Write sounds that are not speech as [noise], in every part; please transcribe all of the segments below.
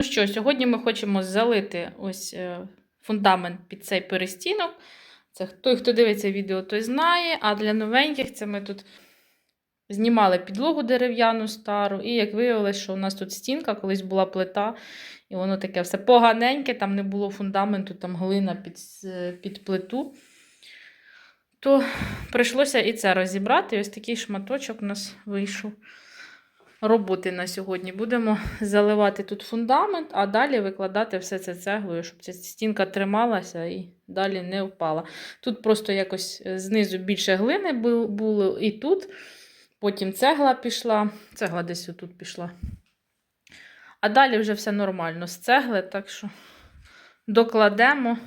Ну що, сьогодні ми хочемо залити ось е, фундамент під цей перестінок. Це той, хто дивиться відео, той знає. А для новеньких це ми тут знімали підлогу дерев'яну стару. І як виявилось, що у нас тут стінка, колись була плита, і воно таке все поганеньке, там не було фундаменту, там глина під, під плиту. То прийшлося і це розібрати. Ось такий шматочок у нас вийшов роботи на сьогодні. Будемо заливати тут фундамент, а далі викладати все це цеглою, щоб ця стінка трималася і далі не впала. Тут просто якось знизу більше глини було і тут. Потім цегла пішла, цегла десь отут пішла. А далі вже все нормально з цегли, так що докладемо.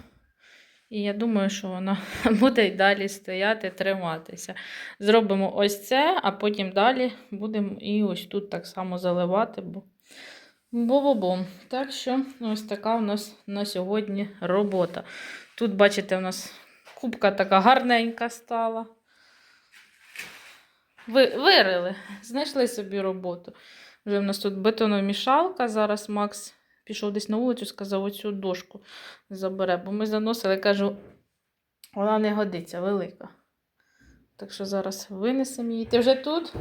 І я думаю, що вона [laughs] буде й далі стояти, триматися. Зробимо ось це, а потім далі будемо і ось тут так само заливати. Бо... Бу-бу-бум. Так що ось така у нас на сьогодні робота. Тут, бачите, у нас кубка така гарненька стала. Ви, вирили, знайшли собі роботу. Вже в нас тут бетономішалка. Зараз Макс пішов десь на вулицю, сказав, оцю дошку забере, бо ми заносили, кажу, вона не годиться, велика. Так що зараз винесемо її. Ти вже тут?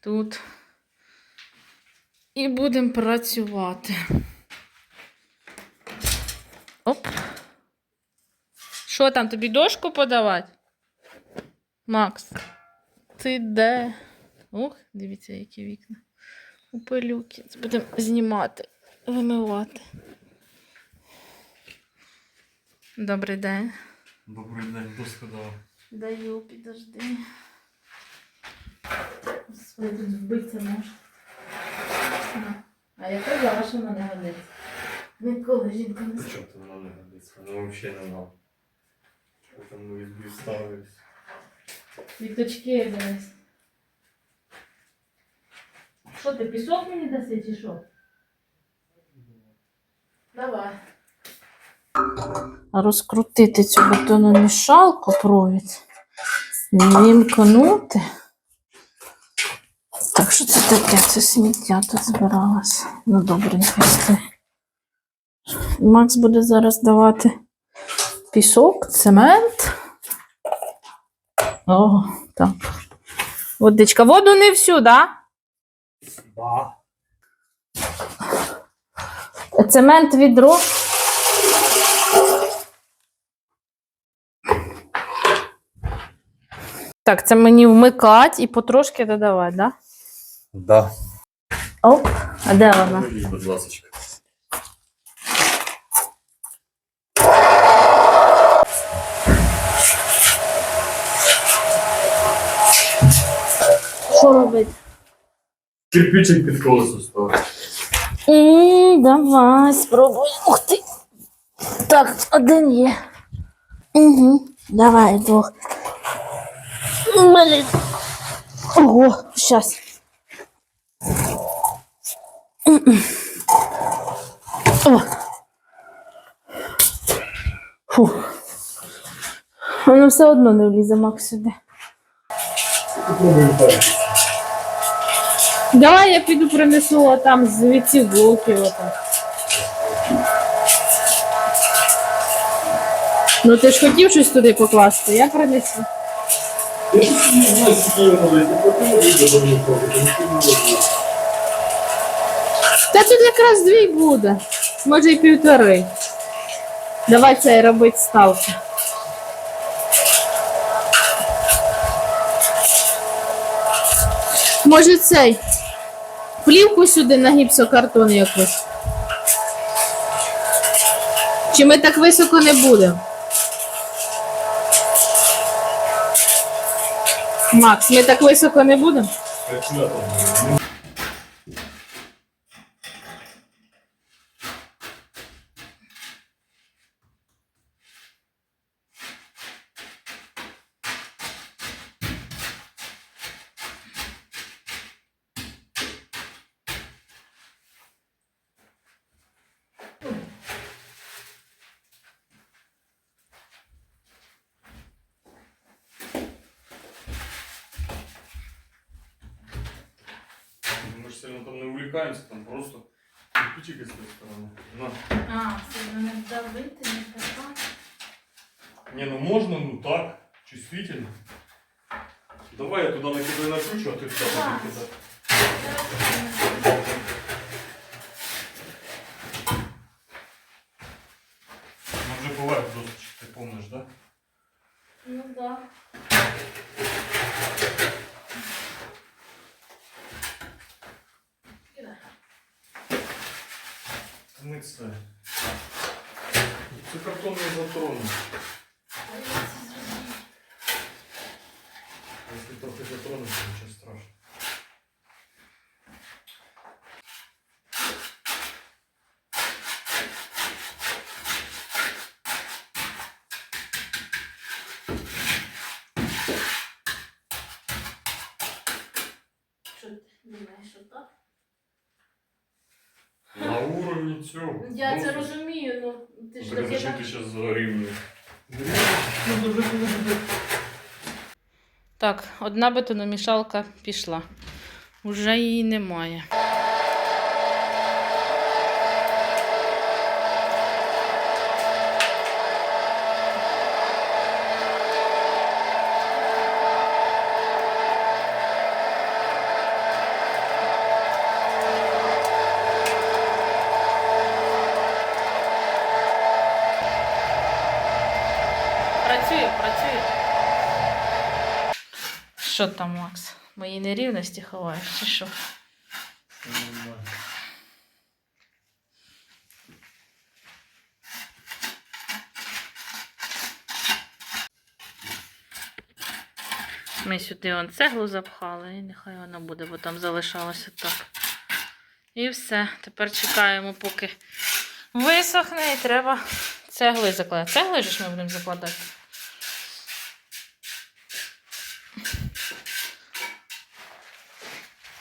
Тут. І будемо працювати. Оп. Що там, тобі дошку подавати? Макс, ти де? Ух, дивіться, які вікна. У пилюки. Будемо знімати, вимивати. Добрий день. Добрий день, доску дав. Даю, підожди. Господи, тут вбитися можна. А я казала, що вона не годиться. Ніколи жінка не Причому там вона не годиться? Ну взагалі не там ми USB ставились. Квіточки десь. Що ти, пісок мені даси чи що? Давай. Розкрутити цю бетономішалку провід. Вімкнути. Так, що це таке? Це сміття тут збиралось. Ну, добренько сте. Макс буде зараз давати пісок, цемент. О, так. Водичка. Воду не всю, да? Да. Цемент відро. Так, це мені вмикати і потрошки додавати, да? Да. Оп, а де вона? Будь ласочка. Що робити? Кирпичик під колесо ставить. Давай, спробуй. Ух ти. Так, один є. Угу. Давай, двох. Блін. Ого, щас. О. Фу. Воно все одно не влізе Макс сюди. Давай я піду принесу а там звідси блоків. отак. Ну ти ж хотів щось туди покласти, я принесу. Та тут якраз дві буде. Може і півтори. Давай це робити ставки. Може цей. Плівку сюди на гіпсокартон якось. Чи ми так високо не будемо? Макс, ми так високо не будемо? сильно там не увлікаємося, там просто кирпичики з тої сторони. На. А, це не давити, не така. Не, ну можно, ну так, чувствительно. Давай я туда накидаю на ключу, а ты туда Да. будешь кидать. Ну, уже бывает досочек, ты помнишь, да? Ну да. Мы це. Це картонні затрони. А я це зроблю. Якщо трохи затронути, нічого страшного. Що ти думаєш, що так? На уровні цього. Я це розумію, ну ти ж таке. так- ти зараз загорів Так, одна бетономішалка пішла. Уже її немає. Що там, Макс? Мої нерівності ховаєш, чи що? Ми сюди он цеглу запхали, і нехай вона буде, бо там залишалося так. І все. Тепер чекаємо, поки висохне, і треба цегли закладати. Цегли ж ми будемо закладати.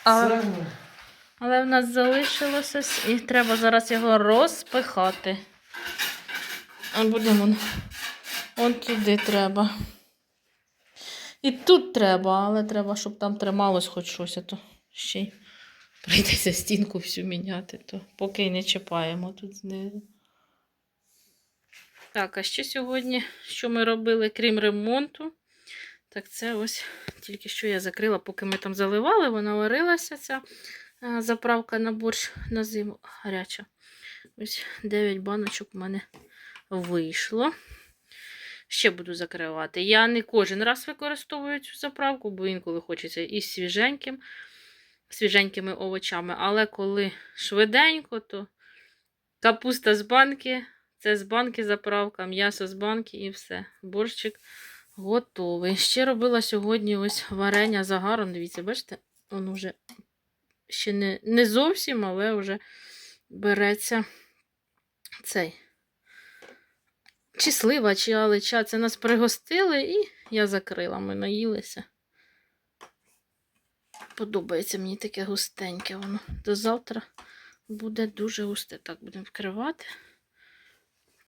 Але, але в нас залишилося, і треба зараз його розпихати. А будемо. он- Он туди треба. І тут треба, але треба, щоб там трималось хоч щось, а то ще й прийдеться стінку всю міняти, то поки й не чіпаємо тут знизу. Так, а ще сьогодні, що ми робили, крім ремонту, так це ось тільки що я закрила, поки ми там заливали, вона варилася ця е, заправка на борщ на зиму гаряча. Ось 9 баночок в мене вийшло. Ще буду закривати. Я не кожен раз використовую цю заправку, бо інколи хочеться із свіженьким, свіженькими овочами. Але коли швиденько, то капуста з банки, це з банки заправка, м'ясо з банки і все. Борщик готовий. Ще робила сьогодні ось варення з агаром. Дивіться, бачите, воно вже ще не, не зовсім, але вже береться цей. Чи слива, чи алича. Це нас пригостили і я закрила. Ми наїлися. Подобається мені таке густеньке воно. До завтра буде дуже густе. Так, будемо вкривати.